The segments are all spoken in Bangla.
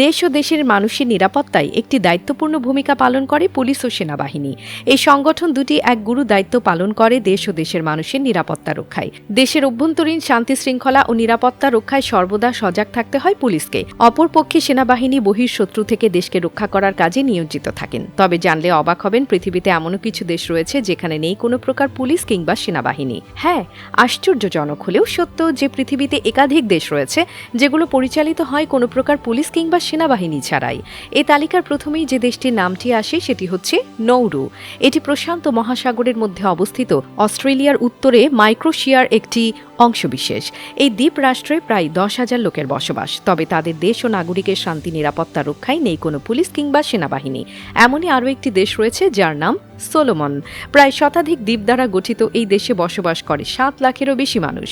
দেশ ও দেশের মানুষের নিরাপত্তায় একটি দায়িত্বপূর্ণ ভূমিকা পালন করে পুলিশ ও সেনাবাহিনী। এই সংগঠন দুটি এক গুরু দায়িত্ব পালন করে দেশ ও দেশের মানুষের নিরাপত্তা রক্ষায়। দেশের অভ্যন্তরীণ শান্তি শৃঙ্খলা ও নিরাপত্তা রক্ষায় সর্বদা সজাগ থাকতে হয় পুলিশকে। অপরপক্ষে সেনাবাহিনী বহির্শত্রু থেকে দেশকে রক্ষা করার কাজে নিয়োজিত থাকেন। তবে জানলে অবাক হবেন, পৃথিবীতে এমনও কিছু দেশ রয়েছে যেখানে নেই কোনো প্রকার পুলিশ কিংবা সেনাবাহিনী। হ্যাঁ আশ্চর্যজনক হলেও সত্য যে পৃথিবীতে একাধিক দেশ রয়েছে যেগুলো পরিচালিত হয় কোনো প্রকার পুলিশ কিংবা সেনাবাহিনী ছাড়াই। এ তালিকার প্রথমেই যে দেশটির নামটি আসে সেটি হচ্ছে নৌরু। এটি প্রশান্ত মহাসাগরের মধ্যে অবস্থিত। অস্ট্রেলিয়ার উত্তরে মাইক্রোশিয়ার একটি অংশবিশেষ। এই দ্বীপ রাষ্ট্রে প্রায় দশ হাজার লোকের বসবাস। তবে তাদের দেশ ও নাগরিকের শান্তি, নিরাপত্তা রক্ষায় নেই কোনো পুলিশ কিংবা সেনাবাহিনী। এমনই আরও একটি দেশ রয়েছে যার নাম সোলোমন। প্রায় শতাধিক দ্বীপ দ্বারা গঠিত এই দেশে বসবাস করে সাত লাখেরও বেশি মানুষ।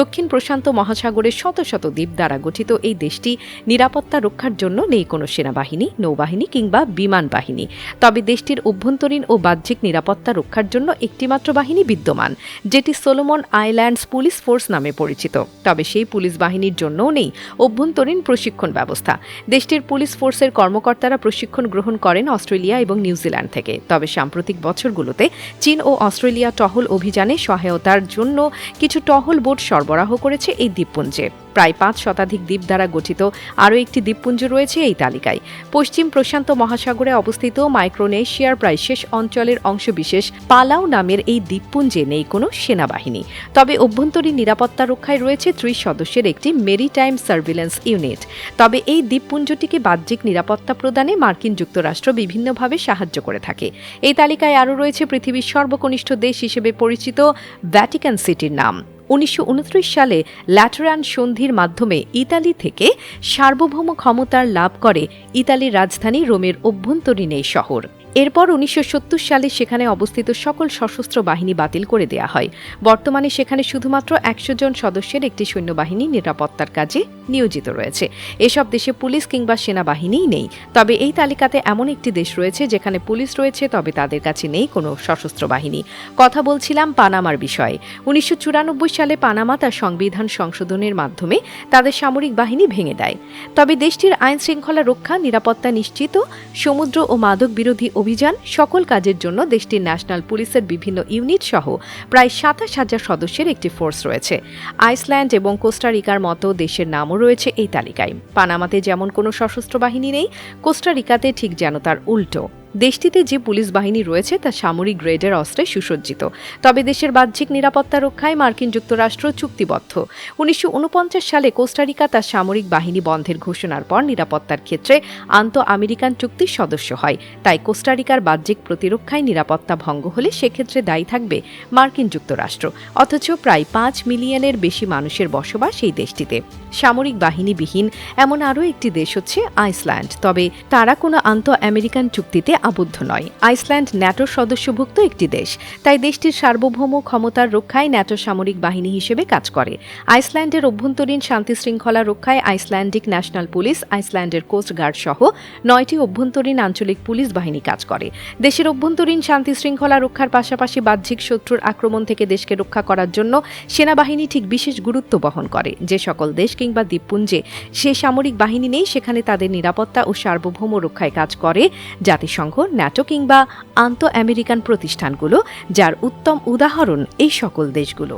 দক্ষিণ প্রশান্ত মহাসাগরের শত শত দ্বীপ দ্বারা গঠিত এই দেশটি নিরাপত্তা রক্ষার জন্য নেই কোনো সেনাবাহিনী, নৌবাহিনী কিংবা বিমান বাহিনী। তবে দেশটির অভ্যন্তরীণ ও বাহ্যিক নিরাপত্তা রক্ষার জন্য একটিমাত্র বাহিনী বিদ্যমান, যেটি সোলোমন আইল্যান্ডস পুলিশ ফোর্স নামে পরিচিত। তবে সেই পুলিশ বাহিনীর জন্যও নেই অভ্যন্তরীণ প্রশিক্ষণ ব্যবস্থা। দেশটির পুলিশ ফোর্সের কর্মকর্তারা প্রশিক্ষণ গ্রহণ করেন অস্ট্রেলিয়া এবং নিউজিল্যান্ড থেকে। তবে সাম্প্রতিক বছরগুলোতে চীন ও অস্ট্রেলিয়া টহল অভিযানে সহায়তার জন্য কিছু টহল বোট সরবরাহ করেছে এই দ্বীপপুঞ্জে। প্রায় পাঁচ শতাধিক দ্বীপ দ্বারা গঠিত। আরও একটি দ্বীপপুঞ্জ রয়েছে এই তালিকায়। পশ্চিম প্রশান্ত মহাসাগরে অবস্থিত মাইক্রোনেশিয়ার প্রায় শেষ অঞ্চলের অংশবিশেষ পালাও নামের এই দ্বীপপুঞ্জে নেই কোনো সেনাবাহিনী। তবে অভ্যন্তরীণ নিরাপত্তা রক্ষায় রয়েছে ত্রিশ সদস্যের একটি মেরিটাইম সার্ভিলেন্স ইউনিট। তবে এই দ্বীপপুঞ্জটিকে বাহ্যিক নিরাপত্তা প্রদানে মার্কিন যুক্তরাষ্ট্র বিভিন্নভাবে সাহায্য করে থাকে। এই তালিকায় আরও রয়েছে পৃথিবীর সর্বকনিষ্ঠ দেশ হিসেবে পরিচিত ভ্যাটিকান সিটির নাম। উনিশশো উনত্রিশ সালে ল্যাটেরান সন্ধির মাধ্যমে ইতালি থেকে সার্বভৌম ক্ষমতার লাভ করে ইতালির রাজধানী রোমের অভ্যন্তরীণ এই শহর। এরপর উনিশশো সত্তর সালে সেখানে অবস্থিত সকল সশস্ত্র বাহিনী বাতিল করে দেয়া হয়। বর্তমানে সেখানে শুধুমাত্র একশো জন সদস্যের একটি সৈন্যবাহিনী নিরাপত্তার কাজে নিয়োজিত রয়েছে। এসব দেশে পুলিশ কিংবা সেনাবাহিনীই নেই। তবে এই তালিকাতে এমন একটি দেশ রয়েছে যেখানে পুলিশ রয়েছে, তবে তাদের কাছে নেই কোনো সশস্ত্র বাহিনী। কথা বলছিলাম পানামার বিষয়ে। উনিশশো চুরানব্বই সালে পানামা তার সংবিধান সংশোধনের মাধ্যমে তাদের সামরিক বাহিনী ভেঙে দেয়। তবে দেশটির আইন শৃঙ্খলা রক্ষা, নিরাপত্তা নিশ্চিত, সমুদ্র ও মাদক বিরোধী অভিযান সকল কাজের জন্য দেশটির ন্যাশনাল পুলিশের বিভিন্ন ইউনিট সহ প্রায় সাতাশ হাজার সদস্যের একটি ফোর্স রয়েছে। আইসল্যান্ড এবং কোস্টারিকার মতো দেশের নামও রয়েছে এই তালিকায়। পানামাতে যেমন কোনো সশস্ত্র বাহিনী নেই কোস্টারিকাতে ঠিক যেন তার উল্টো। দেশটিতে যে পুলিশ বাহিনী রয়েছে, তা সামরিক গ্রেডের অস্ত্রে সুসজ্জিত। তবে দেশের বাহ্যিক নিরাপত্তা রক্ষায় মার্কিন যুক্তরাষ্ট্র চুক্তিবদ্ধ। উনিশশো উনপঞ্চাশ সালে কোস্টারিকা তার সামরিক বাহিনী বন্ধের ঘোষণার পর নিরাপত্তার ক্ষেত্রে আন্ত আমেরিকান চুক্তির সদস্য হয়। তাই কোস্টারিকার বাহ্যিক প্রতিরক্ষায় নিরাপত্তা ভঙ্গ হলে সেক্ষেত্রে দায়ী থাকবে মার্কিন যুক্তরাষ্ট্র। অথচ প্রায় পাঁচ মিলিয়নের বেশি মানুষের বসবাস এই দেশটিতে। সামরিক বাহিনীবিহীন এমন আরও একটি দেশ হচ্ছে আইসল্যান্ড। তবে তারা কোনো আন্ত আমেরিকান চুক্তিতে আবদ্ধ নয়। আইসল্যান্ড ন্যাটোর সদস্যভুক্ত একটি দেশ। তাই দেশটির সার্বভৌম ক্ষমতার রক্ষায় ন্যাটো সামরিক বাহিনী হিসেবে কাজ করে। আইসল্যান্ডের অভ্যন্তরীণ শান্তি শৃঙ্খলা রক্ষায় আইসল্যান্ডিক ন্যাশনাল পুলিশ, আইসল্যান্ডের কোস্ট গার্ড সহ নয়টি অভ্যন্তরীণ আঞ্চলিক পুলিশ বাহিনী কাজ করে। দেশের অভ্যন্তরীণ শান্তি শৃঙ্খলা রক্ষার পাশাপাশি বাহ্যিক শত্রুর আক্রমণ থেকে দেশকে রক্ষা করার জন্য সেনাবাহিনী ঠিক বিশেষ গুরুত্ব বহন করে। যে সকল দেশ কিংবা দ্বীপপুঞ্জে সে সামরিক বাহিনী নেই, সেখানে তাদের নিরাপত্তা ও সার্বভৌম রক্ষায় কাজ করে জাতিসংঘ ন্যাটো কিংবা আন্ত আমেরিকান প্রতিষ্ঠানগুলো যার উত্তম উদাহরণ এই সকল দেশগুলো।